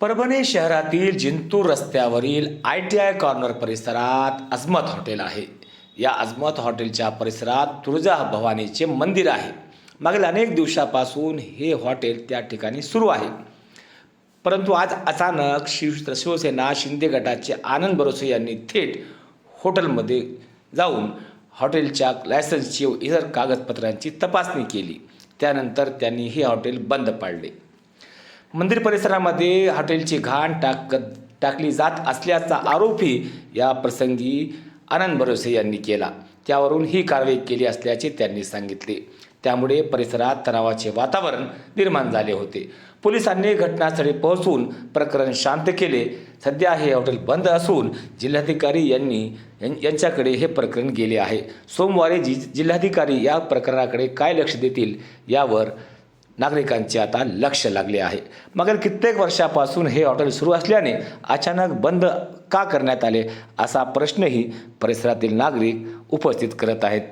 परभणी शहरातील जिंतूर रस्त्यावरील I T I corner परिसरात अजमत हॉटेल आहे. या अजमत हॉटेलच्या परिसरात तुळजा भवानीचे मंदिर आहे. मागील अनेक दिवसापासून हे हॉटेल त्या ठिकाणी सुरू आहे. परंतु आज अचानक शिव शिवसेना शिंदे गटाचे आनंद बरोसे यांनी थेट हॉटेलमध्ये जाऊन हॉटेलच्या लायसन्सची व इतर कागदपत्रांची तपासणी केली. त्यानंतर त्यांनी हे हॉटेल बंद पाडले. मंदिर परिसरामध्ये हॉटेलची घाण टाक टाकली जात असल्याचा आरोपही या प्रसंगी आनंद भरोसे यांनी केला. त्यावरून ही कारवाई केली असल्याचे त्यांनी सांगितले. त्यामुळे परिसरात तणावाचे वातावरण निर्माण झाले होते. पोलिसांनी घटनास्थळी पोहोचून प्रकरण शांत केले. सध्या हे हॉटेल बंद असून जिल्हाधिकारी यांनी यांच्याकडे हे प्रकरण गेले आहे. सोमवारी जि जिल्हाधिकारी या प्रकरणाकडे काय लक्ष देतील यावर नागरिकांचे आता लक्ष लागले आहे. मागील कित्येक वर्षापासून हे हॉटेल सुरू असल्याने अचानक बंद का करण्यात आले असा प्रश्नही परिसरातील नागरिक उपस्थित करत आहेत.